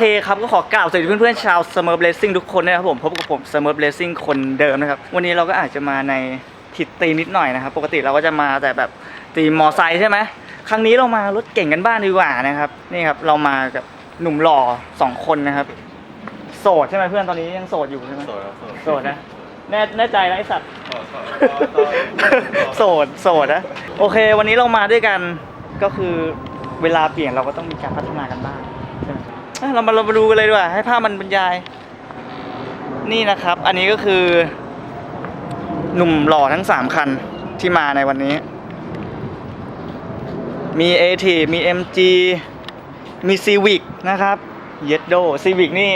โอเคครับก็ขอกล่าวสวัสดีเพื่อนๆชาว Summer Blessing ทุกคนนะครับผมพบกับผม Summer Blessing คนเดิมนะครับ วันนี้เราก็อาจจะมาในทิศตีมนิดหน่อยนะครับ ปกติเราก็จะมาแต่แบบตีมมอไซค์ใช่ไหมครั้งนี้เรามารถเก่งกันบ้านดีกว่านะครับนี่ครับเรามากับหนุ่มหล่อสองคนนะครับ โสดใช่ไหมเพื่อนตอนนี้ยังโสดอยู่ใช่ไหมโสดครับโสดโสดนะแน่แน่ใจนะไอสัตว์ โสดโสดโสดโสดนะโอเค วันนี้เรามาด้วยกันก็คือเวลาเปลี่ยนเราก็ต้องมีการพัฒนากันบ้างใช่ไหมอะ เรามาเรามาดูกันเลยดีกว่า ให้ภาพมันบรรยาย นี่นะครับ อันนี้ก็คือ หนุ่มหล่อทั้งสามคันที่มาในวันนี้ มี a t มี MG มี Civic นะครับ y e d o Civic นี่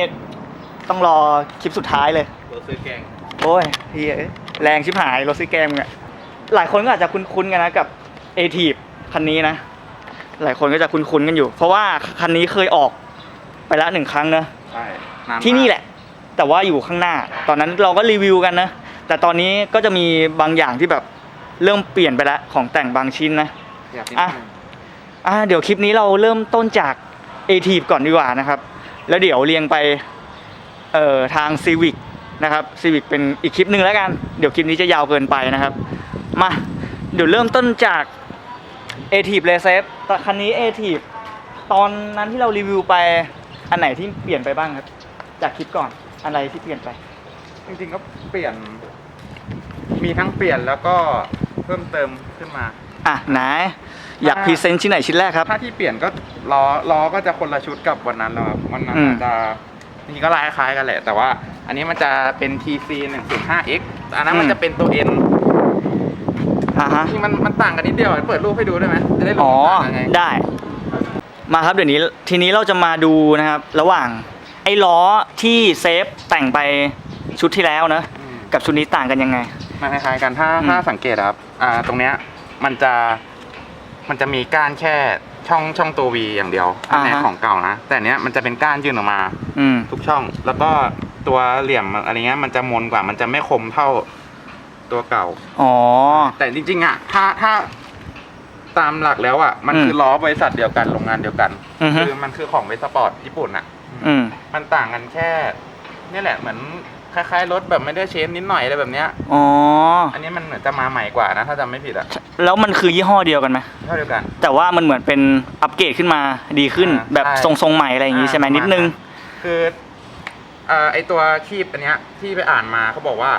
ต้องรอคลิปสุดท้ายเลยรถซื้อแกง โอ้ยเฮียแรงชิบหายรถซื้อแกมมึงอะหลายคนก็อาจจะคุ้นๆกันนะกับ a t ทีคันนี้นะ หลายคนก็จะคุ้นๆกันอยู่ เพราะว่าคันนี้เคยออก ไปแล้วหนึ่งครั้งนะใช่ามาที่นี่แหละ แต่ว่าอยู่ข้างหน้า ตอนนั้นเราก็รีวิวกันนะ แต่ตอนนี้ก็จะมีบางอย่างที่แบบเริ่มเปลี่ยนไปแล้วของแต่งบางชิ้นนะ อยากกินอะอ่าเดี๋ยวคลิปนี้เราเริ่มต้นจาก a t ทีก่อนดีกว่านะครับ แล้วเดี๋ยวเรียงไปเอ่อทาง Civic นะครับ Civic เป็นอีกคลิปหนึ่งแล้วกัน เดี๋ยวคลิปนี้จะยาวเกินไปนะครับ มาเดี๋ยวเริ่มต้นจาก a t ที r e c e p แต่คันนี้ a t ทีตอนนั้นที่เรารีวิวไป อันไหนที่เปลี่ยนไปบ้างครับ จากคลิปก่อนอะไรที่เปลี่ยนไป จริงๆก็เปลี่ยน มีทั้งเปลี่ยนแล้วก็เพิ่มเติมขึ้นมา อะไหนอยากพรีเซนต์ชิ้นไหนชิ้นแรกครับ ถ้าที่เปลี่ยนก็ล้อล้อก็จะคนละชุดกับวันนั้นแล้วครับวันนั้นอืมอาจจะนี่ก็ลายคล้ายกันแหละ แต่ว่า อันนี้มันจะเป็น TC 105X อันนั้นมันจะเป็นตัว N อะฮะจริงๆมันมันต่างกันนิดเดียวเปิดรูปให้ดูได้ไหมจะได้รู้อ๋อว่าต่างกันไงได้ มาครับเดี๋ยวนี้ทีนี้เราจะมาดูนะครับ ระหว่างไอ้ล้อที่เซฟแต่งไปชุดที่แล้วนะอืมกับชุดนี้ต่างกันยังไง มันคล้ายๆกันถ้าอืม ถ้าสังเกตอะครับอ่าตรงเนี้ยมันจะมันจะมีก้านแค่ช่องช่องตัว V อย่างเดียวในของเก่านะแต่เนี้ยมันจะเป็นก้านยื่นออกมาอืม ทุกช่อง แล้วก็ตัวเหลี่ยมอะไรเงี้ยมันจะมนกว่ามันจะไม่คมเท่าตัวเก่า อ๋อ แต่จริงๆอะถ้าถ้า ตามหลักแล้วอะมันอืมคือล้อบริษัทเดียวกันโรงงานเดียวกัน อือฮึคือมันคือของเวสปอร์ตญี่ปุ่นอะอืม มันต่างกันแค่นี่แหละเหมือนคล้ายๆรถแบบไม่ได้เชนนิดหน่อยอะไรแบบเนี้ย อ๋อ อันนี้มันเหมือนจะมาใหม่กว่านะ ถ้าจำไม่ผิดอะแล้วมันคือยี่ห้อเดียวกันไหม เท่าเดียวกัน แต่ว่ามันเหมือนเป็นอัปเกรดขึ้นมาดีขึ้นอ่าแบบใช่ทรงๆใหม่อะไรอย่างงี้ใช่ไหมอ่านิดนึงประมาณนั้นคือเอ่อไอตัวคีบอันเนี้ยที่ไปอ่านมาเขาบอกว่า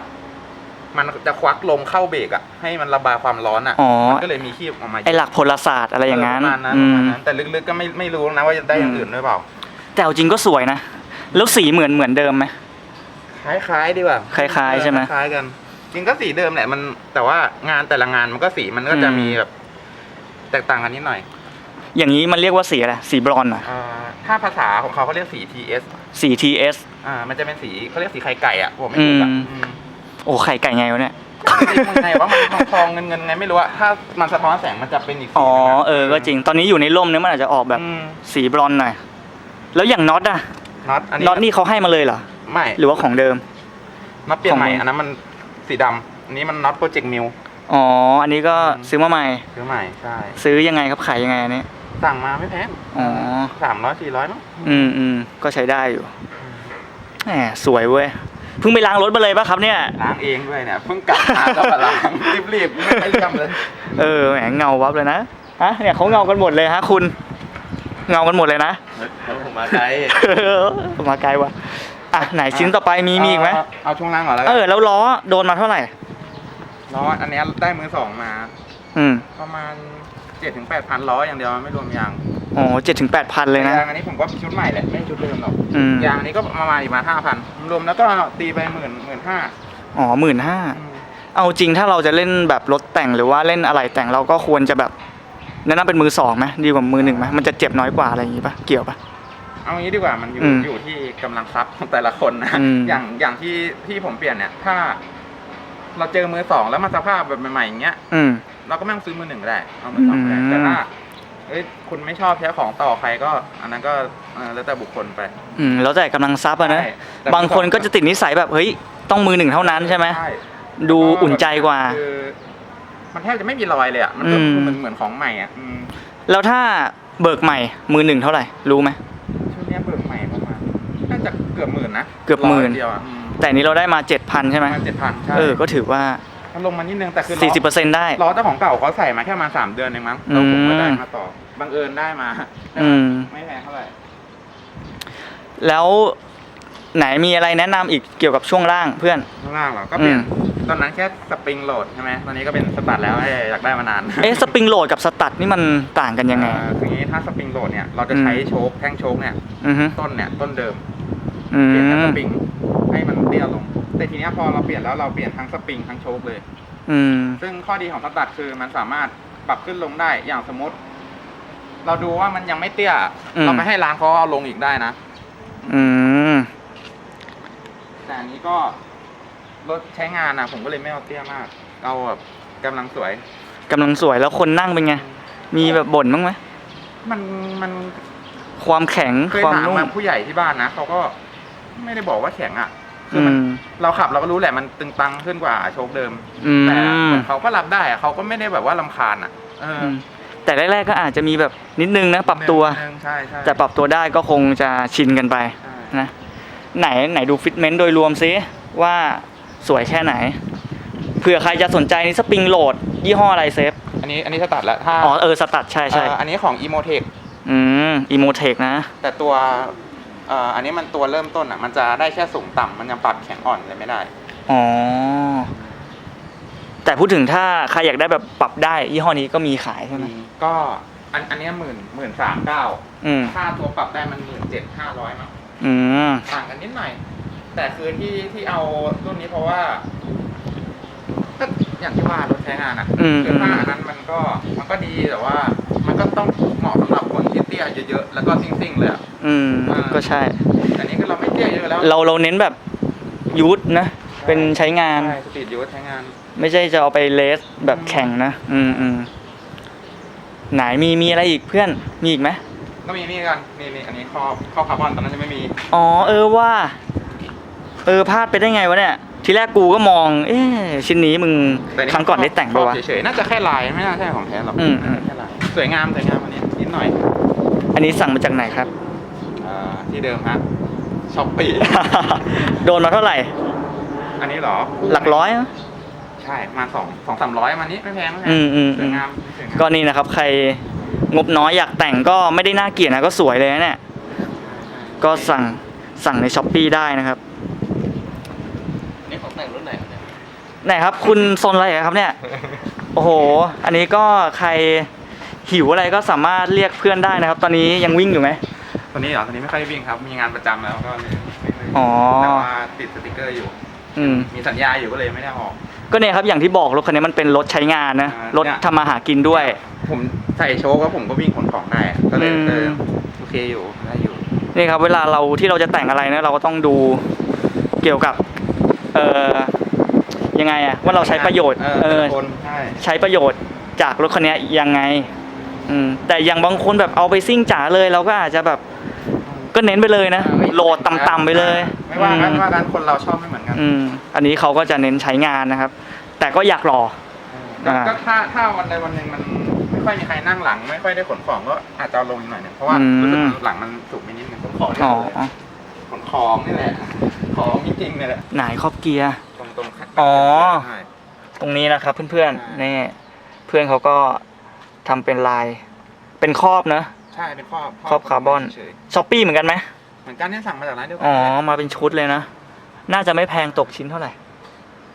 มันจะควักลมเข้าเบรกอะให้มันระบายความร้อนอะอ๋อ มันก็เลยมีคีบออกมาไอหลักพลศาสตร์อะไรอย่างนั้นประมาณนั้นอืประมมาณนั้นแต่ลึกๆก็ไม่ไม่รู้นะว่าจะได้อย่างอื่นหรือเปล่า แต่เอาจริงก็สวยนะ แล้วสีเหมือนเหมือนเดิมไหม คล้ายๆดีกว่าคล้ายๆใช่ไหมคล้ายๆกัน จริงก็สีเดิมแหละมันแต่ว่างานแต่ละงานมันก็สีมันก็จะอืม มีแบบ แตกต่างกันนิดหน่อยอย่างนี้มันเรียกว่าสีอะไรสีบรอนซ์เหรอะเอ่อถ้าภาษาของเขาเขาเรียกสี TS สี TS อ่า มันจะเป็นสีเขาเรียกสีไข่ไก่อะผมไม่ถูกอะอืม อืม โอ้ไข่ไก่ไงวะเนี่ยสีมันไงว่ามันทองๆเงินเงินๆไงไม่รู้อะถ้ามันสะท้อนแสงมันจะเป็นอีกสีอ๋อหนึ่งะเออก็จริง ตอนนี้อยู่ในร่มเนี่ยมันอาจจะออกแบบอืมสีบรอนซ์หน่อย แล้วอย่างน็อตอะน็อตอันนี้น็อตนี่เขาให้มาเลยเหรอ ไม่หรือว่าของเดิม น็อตเปลี่ยนใหม่ของอันนั้นมันสีดำอันนี้มันน็อตโปรเจกต์มิวอ๋อ อันนี้ก็อืมซื้อมาใหม่ ซื้อใหม่ใช่ ซื้อยังไงครับขายยังไงอันนี้ สั่งมาไม่แพง อ๋อสามร้อยสี่ร้อยมั้ง อืมอืมก็ใช้ได้อยู่ แหมสวยเว้ย เพิ่งไปล้างรถมาเลยปะครับเนี่ย ล้างเองด้วยเนี่ยเพิ่งกลับมาก็มาล้างรีบๆไม่ไม่จำเลยเออแหมเงาวับเลยนะฮะเนี่ยเขาเงากันหมดเลยฮะคุณ เงากันหมดเลยนะแล้วผมมาไกลมาไกลว่ะอะไหนชิ้นต่อไปมีมีอีกไหมเาเอาช่วงล่างก่อนแล้วกัเออแล้วล้อโดนมาเท่าไหร่ล้ออันเนี้ยได้มือสองมา อืมประมาณเจ็ดถึงแปดพันล้ออย่างเดียวไม่รวมยาง อ๋อเจ็ดถึงแปดพันเลยนะ ยางอันนี้ผมก็ชุดใหม่แหละไม่ใช่ชุดเดิมหรอกอืม ยางอันนี้ก็ประมาณอีกมาห้าพันรวมแล้วก็ตีไปหมื่นหมื่นห้าอ๋อหมื่นห้า เอาจริงถ้าเราจะเล่นแบบรถแต่งหรือว่าเล่นอะไรแต่งเราก็ควรจะแบบแนะนำเป็นมือสองไหมดีกว่ามือหนึ่งไหมมันจะเจ็บน้อยกว่าอะไรอย่างงี้ปะเกี่ยวปะ เอางี้ดีกว่ามันอยู่อืมอยู่ที่กำลังทรัพย์ของแต่ละคนนะอืม อย่างอย่างที่ที่ผมเปลี่ยนเนี่ย ถ้า เราเจอมือสองแล้วมันสภาพแบบใหม่ๆอย่างเงี้ย อืม เราก็ไม่ต้องซื้อมือหนึ่งก็ได้ เอามือสองก็ได้ อืม แต่ถ้า เอ้ยคุณไม่ชอบใช้ของต่อใครก็ อันนั้นก็เออแล้วแต่บุคคลไป อืมแล้วแต่กำลังซับอะนะ ใช่แต่ บางคนก็จะติดนิสัยแบบเฮ้ยต้องมือหนึ่งเท่านั้นใช่ไหม ใช่ดูอุ่นใจกว่า คือมันแทบจะไม่มีรอยเลยอะ มันก็อืม เหมือนเหมือนของใหม่อะอืมแล้วถ้าเบิกใหม่มือหนึ่งเท่าไหร่รู้ไหม ชุดเนี้ยเบิกใหม่จะเกือบหมื่นนะเกือบหมื่น ร้ยเดียวอะอืมแต่อันนี้เราได้มา7,000ใช่ไหมประมาณเจ็ดพันใช่ เออก็ถือว่า มันลงมานิดนึงแต่คือล้อ40%ได้ ล้อเจ้าของเก่าเขาใส่มาแค่ประมาณสามเดือนเองมั้งแล้วผมก็ได้มาต่อบังเอิญได้มาอืม ไม่แพงเท่าไหร่แล้วไหนมีอะไรแนะนำอีกเกี่ยวกับช่วงล่างเพื่อน ข้างล่างเหรอก็เปลี่ยนอืม ตอนนั้นแค่สปริงโหลดใช่ไหมตอนนี้ก็เป็นสตาร์ทแล้วเอ้ยอยากได้มานาน เอ๊ะสปริงโหลดกับสตัดนี่มันต่างกันยังไงเอ่อคืออย่างนี้ถ้าสปริงโหลดเนี่ยเราจะใช้โชคแท่งโชคเนี่ยอือฮึต้นเนี่ยต้นเดิมอืเปลี่ยนแค่สมปริงให้มันเตี้ยลง แต่ทีเนี้ยพอเราเปลี่ยนแล้วเราเปลี่ยนทั้งสปริงทั้งโชคเลย อืม ซึ่งข้อดีของสตัดคือมันสามารถปรับขึ้นลงได้อย่างสมมติ เราดูว่ามันยังไม่เตี้ย อืม เราไปให้ร้านเขาเอาลงอีกได้นะ อืม แต่อันนี้ก็รถใช้งานนะผมก็เลยไม่เอาเตี้ยมาก เอาแบบกำลังสวย กำลังสวยแล้วคนนั่งเป็นไง มีแบบบ่นบ้างไหม มันมันความแข็งเคยความถามนุ่ม มาผู้ใหญ่ที่บ้านนะเขาก็ไม่ได้บอกว่าแข็งอะ คืออืมันม เราขับเราก็รู้แหละมันตึงตังขึ้นกว่าโชคเดิม อืม แต่เขาก็รับได้อะเขาก็ไม่ได้แบบว่าลำคาญอะเอออืมแต่แรกๆก็อาจจะมีแบบนิดนึงนะปรับตัวหนึ่งใช่ใช่แต่ปรับตัวได้ก็คงจะชินกันไปใช่นะไหนไหนดูฟิตเมนต์โดยรวมซิว่าสวยแค่ไหนเผื่อใครจะสนใจนี่สปริงโหลด ยี่ห้ออะไรเซฟอันนี้อันนี้สตัดแล้วถ้าอ๋อเออสตัดใช่ใช่เอ่ออันนี้ของ e m o t e c อืมอีโมเทคนะ แต่ตัวเอ่ออันนี้มันตัวเริ่มต้นอะ มันจะได้แค่สูงต่ำมันยังปรับแข็งอ่อนเลยไม่ได้ อ๋อ แต่พูดถึงถ้าใครอยากได้แบบปรับได้ยี่ห้อนี้ก็มีขายใช่ไหมก็อันอันเนี้หมื่นหมื่นสามเก้าอืมค่าตัวปรับได้มันหมื่นเจ็ดห้าร้อยมั้งอืมต่างกันนิดหน่อย แต่คือที่ที่เอารุ่นนี้เพราะว่าก็อย่างที่ว่ารถใช้งานอะอืมคือถ้าอันนั้นมันก็มันก็ดีแต่ว่า มันก็ต้องเหมาะสำหรับคนที่ เตี้ยเยอะๆแล้วก็ซิ่งๆเลยอะอืมอ่าก็ใช่ แต่นี้คือเราไม่เตี้ยเยอะแล้วเราเราเน้นแบบยูทนะ เป็นใช้งาน ใช่สตรีทยูทใช้งาน ไม่ใช่จะเอาไปเลสแบบแข่งนะ อืมอืมไหนมีมีอะไรอีกเพื่อนมีอีกไหมก็มีนี่กันนี่นี่อันนี้ครอบครอบคาร์บอนตอนนั้นจะไม่มีอ๋อเออว่า เออพลาดไปได้ไงวะเนี่ย ทีแรกกูก็มอง เอ๊ะชิ้นนี้มึงแต่ครั้งก่อนได้แต่งครปะอบวะ เฉยๆน่าจะแค่ลายไม่น่าใช่ของแท้หรอกอืมอืม แค่ลายสวยงามสวยงามอันนี้นิดหน่อย อันนี้สั่งมาจากไหนครับ อ่าที่เดิมฮะช้อปปี้ โดนมาเท่าไหร่ อันนี้เหรอหลักร้อยอะใช่มาสองสองสามร้อยมานี้ไม่แพงไม่แพงอืมอืมสวยงามสวยงามก็นี่นะครับ ใครงบน้อยอยากแต่งก็ไม่ได้น่าเกลียดนะก็สวยเลยนะเนี่ย ก็สั่งสั่งในช้อปปีได้นะครับนี่ของแต่งรุ่นไหนครับเนี่ยไหนครับ คุณโซนอะไรครับเนี่ย โอ้โห อันนี้ก็ใคร หิวอะไรก็สามารถเรียกเพื่อนได้นะครับ ตอนนี้ยังวิ่งอยู่ไหมตัวนี้เหรอตัวนี้ไม่ค่อยได้วิ่งครับ มีงานประจำแล้วก็เลยไม่ไม่อ๋อ แต่ว่าติดสติกเกอร์อยู่ อืม มีสัญญาอยู่ก็เลยไม่ได้ออก ก็เนี่ยครับอย่างที่บอกรถคันนี้มันเป็นรถใช้งานนะอ่ารถทำมาหากินด้วย ผมใส่โชว์ก็ผมก็วิ่งขนของได้อะก็เลยอืม เออโอเคอยู่ได้อยู่ นี่ครับเวลาเราที่เราจะแต่งอะไรนะเราก็ต้องดูเกี่ยวกับเอ่อยังไงอะว่าเราใช้ประโยชน์เออเออแต่ละคนใช่ใช้ประโยชน์จากรถคันนี้ยังไง อืมแต่อย่างบางคนแบบเอาไปซิ่งจ๋าเลย เราก็อาจจะแบบ ก็เน้นไปเลยนะเออไม่โหลดต่ำๆไปเลยไม่ว่ากันอืมว่ากันคนเราชอบไม่เหมือนกันอืม อันนี้เขาก็จะเน้นใช้งานนะครับ แต่ก็อยากรอก็อ่าก็ถ้าถ้าวันใดวันหนึ่งมันไม่ค่อยมีใครนั่งหลัง ไม่ค่อยได้ขนของก็อาจจะเอาลงอีกหน่อยหนึงเพราะว่าอืม รู้สึกหลังมันสูงไปนิดนึงขนของอ๋อขนของนี่แหละของจริงๆเนี่ยแหละไหนครอบเกียร์ ตรงตรงๆอ๋อ ใช่ ตรงนี้นะครับเพื่อนอ่าๆนี่เพื่อนเขาก็ ทำเป็นลาย เป็นครอบนะ ใช่เป็นครอบครอบคาร์บอน เฉยช้อปปี้เหมือนกันไหมๆเหมือนกันเนี่ยสั่งมาจากร้านเดียวกัอ๋อ เลยมาเป็นชุดเลยนะ น่าจะไม่แพงตกชิ้นเท่าไหร่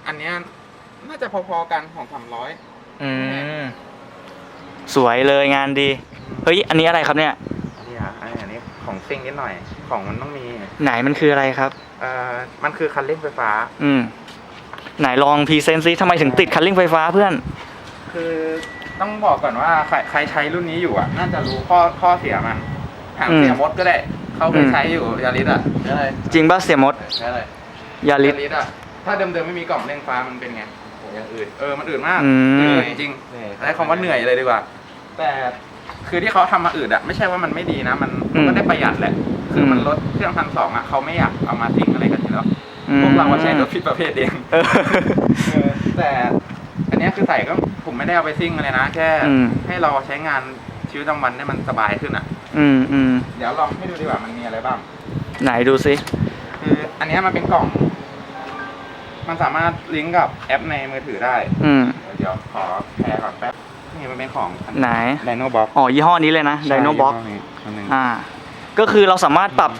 อันเนี้ยน่าจะพอๆกันของสามร้อยอืม สวยเลยงานดี เฮ้ย อันนี้อะไรครับเนี่ย อันนี้อะอันนี้ของซิ่งนิดหน่อย ของมันต้องมีไหนมันคืออะไรครับ เอ่อมันคือคันเร่งไฟฟ้า อืม ไหนลองพรีเซนต์ซิทำไมถึงติดคันเร่งไฟฟ้าเพื่อน คือ ต้องบอกก่อนว่าใครใครใช้รุ่นนี้อยู่อะ น่าจะรู้ข้อข้อเสียมันหางอืมเสียมดก็ได้ เขาเคอืยมใช้อยู่ยาริสอะใช่เลยจริงป่ะเสียมดใช่เลยยาลิยาสริสอะถ้าเดิมๆไม่มีกล่องเร่งฟ้ามันเป็นไงอย่างอื่นเออมันอื่นมากอืมเหนื่อยจริงๆใช้คำว่าเหนื่อยเลยดีกว่า แต่คือที่เขาทำมาอืดอะไม่ใช่ว่ามันไม่ดีนะมันมันก็ได้ประหยัดแหละ คือมันลดเครื่องพันสองอะเขาไม่อยากเอามาซิ่งอะไรกันอยู่แล้วพวกเราอะใช้รถผิดประเภทเองเออเออแต่อั นเนี้ยคือใส่ก็ผมไม่ได้เอาไปซิ่งอะไรนะ แค่อืมให้ให้เราใช้งานชีวิตประจำวันได้มันสบายขึ้นอะ อืมอืมเดี๋ยวลองให้ดูดีกว่ามันมีอะไรบ้าง ไหนดูซิคืออันเนี้ยมันเป็นกล่อง มันสามารถลิงก์กับแอปในมือถือได้ อืมเดี๋ยวขอแชร์ก่อนแป๊บ นี่มันเป็นของไหนไดโนบ็อกอ๋อยี่ห้อนี้เลยนะ Dino Box อ่า ก็คือเราสามารถปรับ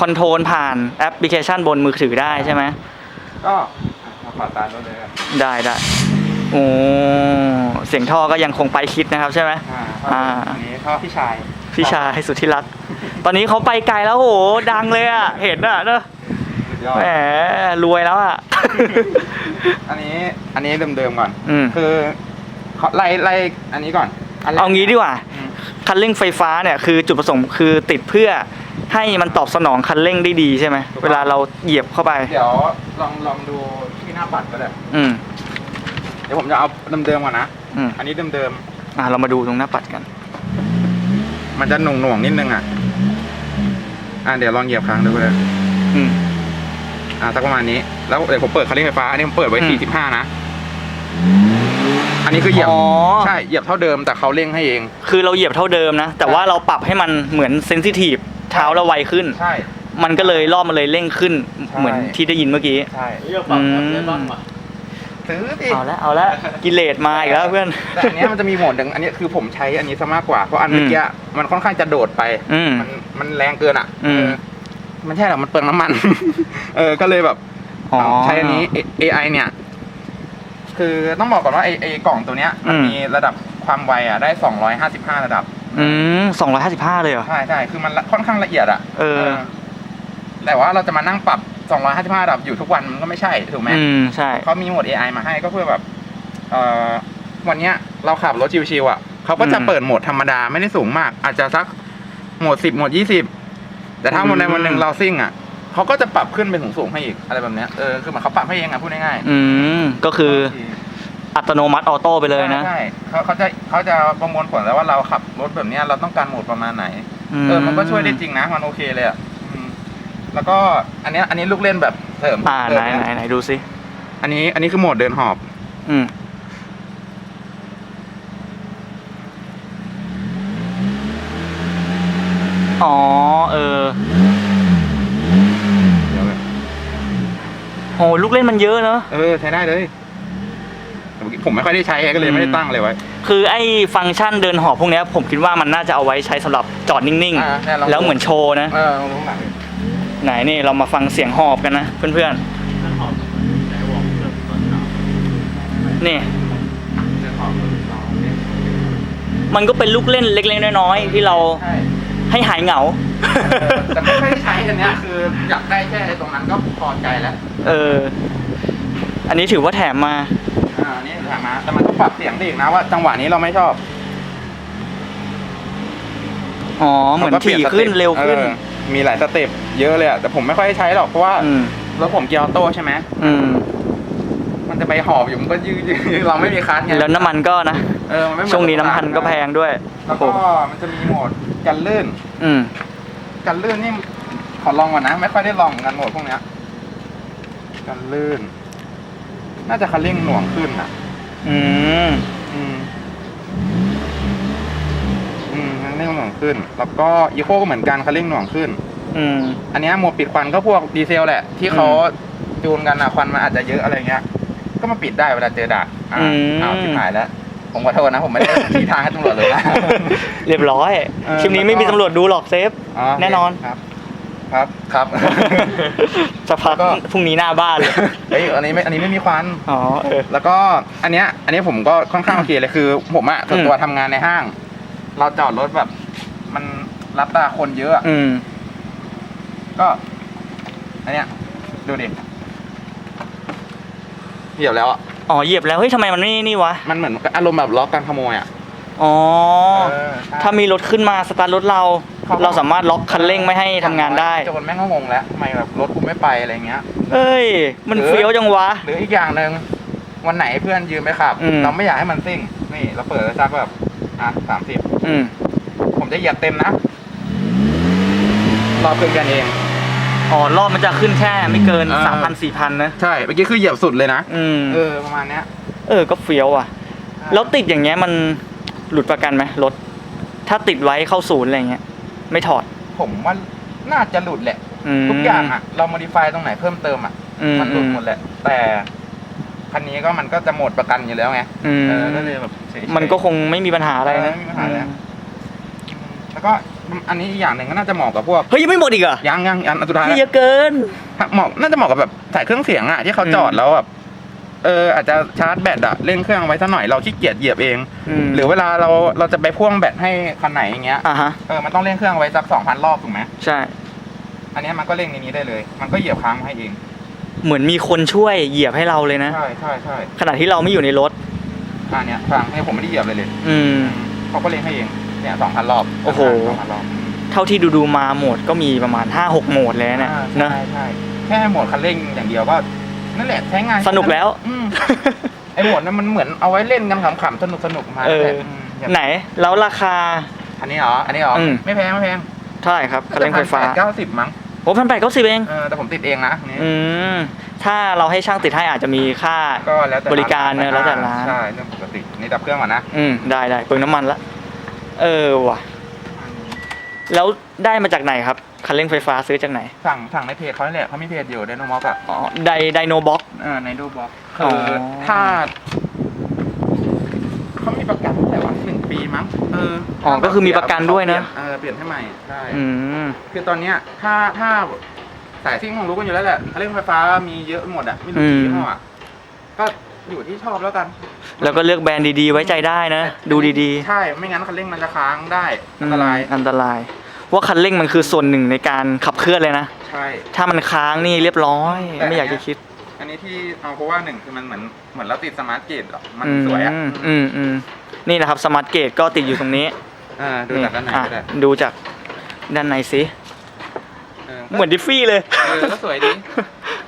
คอนโทรลผ่านแอปพลิเคชันบนมือถือได้ใช่ไหมก็มาขอตามรถเลยครับได้ได้ โอ้เสียงท่อก็ยังคงไปคิดนะครับใช่ไหมอ่าอ่าอันนี้ท่อพี่ชาย พี่ชายสุดที่รัก ตอนนี้เขาไปไกลแล้วโห ดังเลยอะ เห็นอะเนอะสุดยอดแหมรวยแล้วอะ อันนี้อันนี้เดิมๆก่อนอืมคือขอไล่ไล่อันนี้ก่อนนแรกเอางี้ดีกว่าอืมคันเร่งไฟฟ้าเนี่ยคือจุดประสงค์คือติดเพื่อให้มันตอบสนองคันเร่งได้ดีใช่ไหมถูกต้องเวลาเราเหยียบเข้าไป เดี๋ยวลองลองดูที่หน้าปัดก็ได้ อืมเดี๋ยวผมจะเอาเดิมๆก่อนนะ อืมอันนี้เดิมอะเรามาดูตรงหน้าปัดกัน ๆ มันจะหน่วงหน่วงๆนิดนึงอะ อะเดี๋ยวลองเหยียบค้างดูก็ได้อืม อะสักประมาณนี้ แล้วเดี๋ยวผมเปิดคันเร่งไฟฟ้า อันนี้ผมเปิดไว้อืม 45นะ อันนี้คือเหยียบ อ๋อใช่ เหยียบเท่าเดิมแต่เขาเร่งให้เอง คือเราเหยียบเท่าเดิมนะ แต่ว่าเราปรับให้มันเหมือนเซนซิทีฟเท้าเราไวขึ้น ใช่ มันก็เลยรอบมันเลยเร่งขึ้นใช่เหมือนที่ได้ยินเมื่อกี้ ใช่อืม ซื้อดิเอาละเอาละกิเลสมาอีกแล้วเพื่อน แต่อันเนี้ยมันจะมีโหมดหนึ่งอันนี้คือผมใช้อันนี้ซะมากกว่า เพราะอันเมื่อกี้มันค่อนข้างจะโดดไป อืม มันมันแรงเกินอะอืม เออมันใช่หรอกมันเปลืองน้ำมัน เออก็เลยแบบ อ๋อ ใช้อันนี้ A- AI เนี่ย คือต้องบอกก่อนว่าไอไอกล่องตัวเนี้ย มันอืม มีระดับความไวอะได้ 255 ระดับ อืมสองร้อยห้าสิบห้าเลยเหรอ ใช่ใช่คือมันละค่อนข้างละเอียดอะเออ แต่ว่าเราจะมานั่งปรับ 255ระดับอยู่ทุกวันมันก็ไม่ใช่ถูกไหมอืมใช่เขามีโหมด AI มาให้ก็เพื่อแบบเอ่อวันเนี้ยเราขับรถชิวๆอะเขาก็จะอืมเปิดโหมดธรรมดาไม่ได้สูงมาก อาจจะสักโหมด10โหมด20แต่ถ้าอืมวันใดวันหนึ่งเราซิ่งอะเขาก็จะปรับขึ้นเป็นสูงๆให้อีกอะไรแบบเนี้ยเออคือเหมือนเขาปรับให้เองอะพูดง่ายอืมก็คือๆอัตโนมัติออโต้ไปเลยนะใช่ใช่เขาเขาจะเขาจะประมวลผลแล้วว่าเราขับรถแบบเนี้ยเราต้องการโหมดประมาณไหนเออมันก็ช่วยได้จริงนะมันโอเคเลยอะอืม แล้วก็อันเนี้ยอันนี้ลูกเล่นแบบเสริมอ่าเสริไหนมะไหนไหนดูสิอันนี้อันนี้คือโหมดเดินหอบ อืมอ๋อเออเดี๋ยวเลยโหลูกเล่นมันเยอะเนอะ เออใช้ได้เลยแต่เมื่อกี้ผมไม่ค่อยได้ใช้ก็เลยไม่ได้ตั้งเลยไว้ คือไอ้ฟังก์ชันเดินหอบพวกเนี้ยผมคิดว่ามันน่าจะเอาไว้ใช้สำหรับจอดนิ่งอ่าใช่ลองดูๆแล้วเหมือนโชว์นะ เออลงตรงไหน ไหนนี่เรามาฟังเสียงหอบกันนะเพื่อนๆนี่เดินหอบลองเนี่ยมันก็เป็นลูกเล่นเล็กๆน้อยๆที่เราใช่ให้หายเหงาเออแต่ไม่ค่อยได้ใช้อันเนี้ยคืออยากได้แค่ตรงนั้นก็พอใจแล้ว เออ อันนี้ถือว่าแถมมา อ่า นี่ถามมาแต่มันต้องปรับเสียงได้อีกนะว่าจังหวะนี้เราไม่ชอบ อ๋อ เหมือนก็ปลี่ถี่ยสต็ปขึ้นเร็วขึ้นออมีหลายสเต็ป เยอะเลยอะแต่ผมไม่ค่อยได้ใช้หรอกเพราะว่าอืมรถผมเกียร์ออโต้ใช่ไหมอืมมันจะไปหอบอยู่มันก็ยืดๆเราไม่มีคัสไงแล้วน้ำมันก็นะ เออมัไม่เหมือช่วงนี้น้ำมันก็แพงด้วยแล้วโอ้ก็โหมันจะมีโหมดกันลื่น อืม กันลื่นนี่ขอลองก่อนนะ ไม่ค่อยได้ลองเหมือนกันโหมดพวกเนี้ยกันลื่น น่าจะคันเร่งหน่วงขึ้นอะ อืม อืม อืมคันเร่งหน่วงขึ้น แล้วก็อีโคก็เหมือนกันคันเร่งหน่วงขึ้น อืม อันเนี้ยโหมดปิดควันก็พวกดีเซลแหละ ที่เขาจูนกันอะควันมันอาจจะเยอะอะไรเงี้ย ก็มาปิดได้เวลาเจอด่านอ่าอืม อ้าวชิบหายแล้ว ผมขอโทษนะ ผมไม่ได้ชี้ทางให้ตำรวจเลยนะ เรียบร้อยเออคลิปนี้ไม่มีตำรวจดูหรอกเซฟแน่นอน ครับ ครับครับจะพักก็ พรุ่งนี้หน้าบ้านเลยเฮ้ยอันนี้ไม่อันนี้ไม่มีควัน อ๋อเออ แล้วก็อันเนี้ยอันนี้ผมก็ค่อนข้างโอเคเลยคือ ผมอะส่วนตัวทำงานในห้าง เราจอดรถแบบ มันรับตาคนเยอะอะอืม ก็ อันเนี้ย ดูดิเหยียบแล้วอะอ๋อเหยียบแล้วเฮ้ยทำไมมันไม่นี่วะมันเหมือนอารมณ์แบบล็อกการขโมยอะอ๋อเออใช่ ถ้ามีรถขึ้นมาสตาร์ทรถเราเขาก็เราสามารถล็อกคันเร่งไม่ให้ทำงานได้ โจนแม่งก็งงแล้วทำไมแบบรถกูไม่ไปอะไรเงี้ย เอ้ย มันหรือเฟี้ยวจังวะ หรืออีกอย่างหนึ่งวันไหนเพื่อนยืมไปขับ อืม เราไม่อยากให้มันซิ่ง นี่ เราเปิดสักแบบอะสามสิบอืมผมจะเหยียบเต็มนะ รอเพื่อนกันเอง อ๋อรอบมันจะขึ้นแค่ไม่เกินเออ สามพันสี่พันนะใช่เมื่อกี้คือเหยียบสุดเลยนะ อืมเออประมาณเนี้ยเออก็เฟี้ยวอะ แล้วติดอย่างเงี้ยมันหลุดประกันไหมรถ ถ้าติดไว้เข้าศูนย์อะไรเงี้ย ไม่ถอดผมว่าน่าจะหลุดแหละเพอืมทุกอย่างอะ เรา modify ตรงไหนเพิ่มเติมอะ อืมมันหลุดหมดแหละ แต่คันนี้ก็มันก็จะหมดประกันอยู่แล้วไงอืมเออก็เลยแบบเฉยๆ มันก็คงไม่มีปัญหาอะไรนะเออไม่มีปัญหาแล้ว แล้วก็ อันนี้อีกอย่างหนึ่งก็น่าจะเหมาะกับพวกเฮ้ยยังไม่หมดอีกเหรอยังยังอันสุดท้ายเฮ้ยแล้วเยอะเกิน เหมาะน่าจะเหมาะกับแบบใส่เครื่องเสียงอะที่เขาอืมจอดแล้วแบบเอออาจจะชาร์จแบตอะเร่งเครื่องไว้สักหน่อยเราขี้เกียจเหยียบเองมหรือเวลาเราเราจะไปพ่วงแบตให้คันไหนอย่างเงี้ยอะฮะ เออมันต้องเร่งเครื่องไว้สักสองพันรอบถูกไหมใช่ อันเนี้ยมันก็เร่งในนี้ได้เลย มันก็เหยียบค้างให้เองเหมือนมีคนช่วยเหยียบให้เราเลยนะ ใช่ใช่ใช่ขณะที่เราไม่อยู่ในรถ อันเนี้ยค้างให้ผมไม่ได้เหยียบเลยเลยอืม เขาก็เร่งให้เอง เนี่ยสองพันรอบโอ้โห สองพันรอบเท่าที่ดูดูๆมาโหมดก็มีประมาณ 5-6 โหมดเลยนะอ่าเนอะใช่ใช่แค่โหมดคันเร่งอย่างเดียวก็นั่นแหละใช้งานสนุกแล้ว อืมไอโหมดนั้นมันเหมือนเอาไว้เล่นกันขำๆสนุกสนุกๆมาเออ แต่มอย่างไหนแล้วราคา อันนี้เหรออันนี้เหรออืมไม่แพงไม่แพงเท่าไหร่ครับคันเร่งไฟฟ้าเก้าสิบมั้งโอ้พันแปดเก้าสิบเอง เออแต่ผมติดเองนะอันนี้อืม ถ้าเราให้ช่างติดให้อาจจะมีค่า ก็แล้วแต่บริการเนอะแล้วแต่ร้าน ใช่เรื่องปกตินี่ดับเครื่องก่อนนะ อืม ได้ได้เปลืองน้ำมันละ เออว่ะ แล้วได้มาจากไหนครับ คันเร่งไฟฟ้าซื้อจากไหน สั่งสั่งในเพจเขาเนี่ยแหละเขามีเพจอยู่ไดโนม็อกอะอ๋อ ไดไดโนบ็อก เออในดูบ็อกอ๋คืออ ถ้าเขามีประกันแต่ว่าหนึ่งปีมั้งเอออ๋อก็คือมีประกันด้วยนะ เออเปลี่ยนให้ใหม่ใช่อืม คือตอนเนี้ยถ้าถ้าสายซิ่งของรู้กันอยู่แล้วแหละเรื่องไฟฟ้ามีเยอะหมดอะไม่รู้อืม กี่ยี่ห้ออะก็ อยู่ที่ชอบแล้วกัน แล้วก็เลือกแบรนด์ดีๆ ไว้ใจได้นะ ดูดีใช่ ไม่งั้นคันเร่งมันจะค้างได้ๆอันตราย มอันตราย ว่าคันเร่งมันคือส่วนหนึ่งในการขับเคลื่อนเลยนะ ใช่ ถ้ามันค้างนี่เรียบร้อย แต่ ไม่อยากจะคิดอันนี้ที่เอาเพราะว่าหนึ่งคือมันเหมือนเหมือนเราติดสมาร์ทเกตอะมันสวยอะมอืมอืมนี่นะครับสมาร์ทเกตก็ติดอยู่ตรงนี้เออดูจากด้านในอะก็ได้ดูจากด้านในสิเออเหมือนดิฟฟี่เลย เออก็สวยดี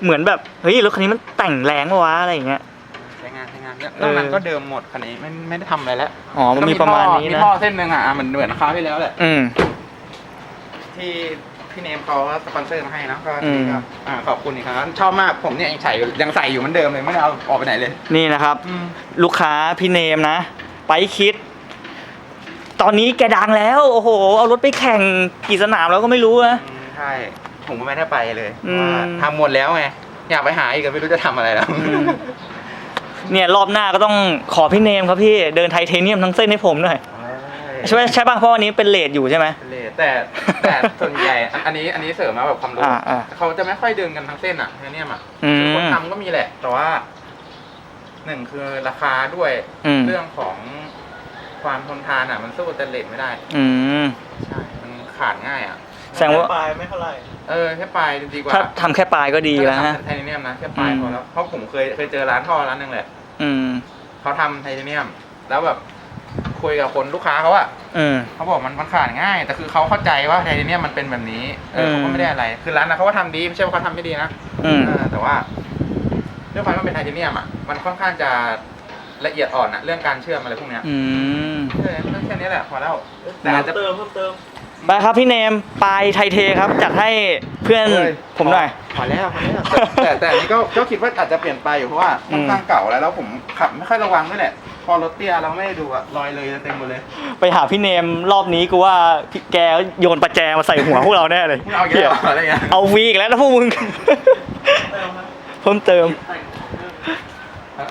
เหมือนแบบ เฮ้ยรถคันนี้มันแต่งแรงปะวะอะไรอย่างเงี้ยใช้งา นใช้งานแล้วเออนอกนั้นก็เดิมหมดคันนี้ไม่ไม่ได้ทำอะไรแล้วอ๋อมันมีประมาณนี้มีนะ ท่อเส้นหนึ่งอะอะเหมือนเหมือนคราวที่แล้วแหละ อืม ที่พี่เนมเขาสปอนเซอร์มาให้เนอะก็อืมดีครับอ่าขอบคุณอีกครั้งชอบมากผมเนี่ยยังใส่อยู่ยังใส่อยู่เหมือนเดิมเลยไม่ได้เอาออกไปไหนเลย นี่นะครับ อืม ลูกค้าพี่เนมนะ ไปคิด ตอนนี้แกดังแล้ว โอ้โห เอารถไปแข่งกี่สนามแล้วก็ไม่รู้นะ อืมใช่ ผมก็ไม่ได้ไปเลยอืมว่าทำหมดแล้วไง อยากไปหาอีกก็ไม่รู้จะทำอะไรแล้ว อืม เนี่ยรอบหน้าก็ต้องขอพี่เนมครับพี่เดินไทเทเนียมทั้งเส้นให้ผมหน่อยใช่ไหมใช่ป่ะเพราะวันนี้เป็นเลทอยู่ใช่ไหม เลยแต่แต่ส่วนใหญ่อันอันนี้อันนี้เสริมมาแบบความรู้อ่าอ่าเขาจะไม่ค่อยเดินกันทั้งเส้นอะเนี่ยอะอืมคือคนทำก็มีแหละ แต่ว่าหนึ่งคือราคาด้วยอืม เรื่องของความทนทานอะ มันสู้สเตนเลสไม่ได้ อืม ใช่ มันขาดง่ายอะแสดงว่า ปลายไม่เท่าไหร่ เออแค่ปลายดีกว่าถ้าทำแค่ปลายก็ดีแล้วถ้าฮะทำไทเทเนียมนะแค่ปลายอืมพอแล้วเพราะผมเคยเคยเจอร้านท่อร้านหนึ่งแหละอืมเขาทำไทเทเนียม แล้วแบบคุยกับคนลูกค้าเขาอะอืมเขาบอกมันมันขาดง่าย แต่คือเขาเข้าใจว่าไทเทเนียมมันเป็นแบบนี้เอออืมเขาก็ไม่ได้อะไร คือร้านนะเขาก็ทำดีไม่ใช่ว่าเขาทำไม่ดีนะอืมเออแต่ว่าด้วยความที่มันเป็นไทเทเนียมอะมันค่อนข้างจะละเอียดอ่อนอะเรื่องการเชื่อมอะไรพวกเนี้ยอืมเออเรื่องแค่นี้แหละพอแล้วแต่อาจจะเติมเพิ่มเติม ไปครับพี่เนมปลายไทเทครับจัดให้เพื่อนเอ้ยผมหน่อย พอแล้วพอแล้วแต่แต่แต่อันนี้ก็ก็คิดว่าอาจจะเปลี่ยนไปอยู่เพราะว่าค่อนข้างเก่าแล้วแล้วผมขับไม่ค่อยระวังด้วยแหละ พอรถเตี้ยเราไม่ได้ดูอะลอยเลยเต็มหมดเลย ไปหาพี่เนมรอบนี้กูว่าพี่แกโยนประแจมาใส่หัวพวกเราแน่เลยมึงเอาเยอะเหรออะไรเงี้ย เอาวีอีกแล้วนะพวกมึงเติมครับเพิ่มเติมแต่งเพิ่ม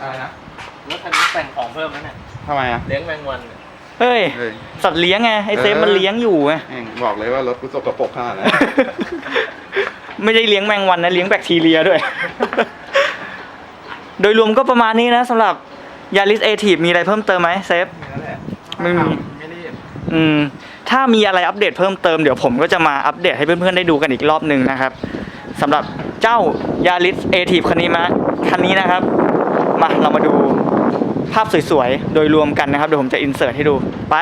อะไรนะรถคันนี้แต่งของเพิ่มแล้วเนี่ยทำไมอะเลี้ยงแมงวันเนี่ย เฮ้ย เฮ้ย สัตว์เลี้ยงไงไอเซฟเออมันเลี้ยงอยู่ไง แม่งบอกเลยว่ารถกูสกปรกขนาดนั้นไม่ได้เลี้ยงแมงวันนะเลี้ยงแบคทีเรียด้วย โดยรวมก็ประมาณนี้นะสำหรับยาริสเอทีมีอะไรเพิ่มเติมไหมเซฟ นั่นแหละไม่มี ไม่รีบ อืมถ้ามีอะไรอัปเดตเพิ่มเติมเดี๋ยวผมก็จะมาอัปเดตให้เพื่อนๆได้ดูกันอีกรอบหนึ่งนะครับสำหรับเจ้ายาริสเอทีคันนี้มาคันนี้นะครับ มาเรามาดู ภาพสวยๆ โดยรวมกันนะครับ เดี๋ยวผมจะอินเสิร์ตให้ดูไป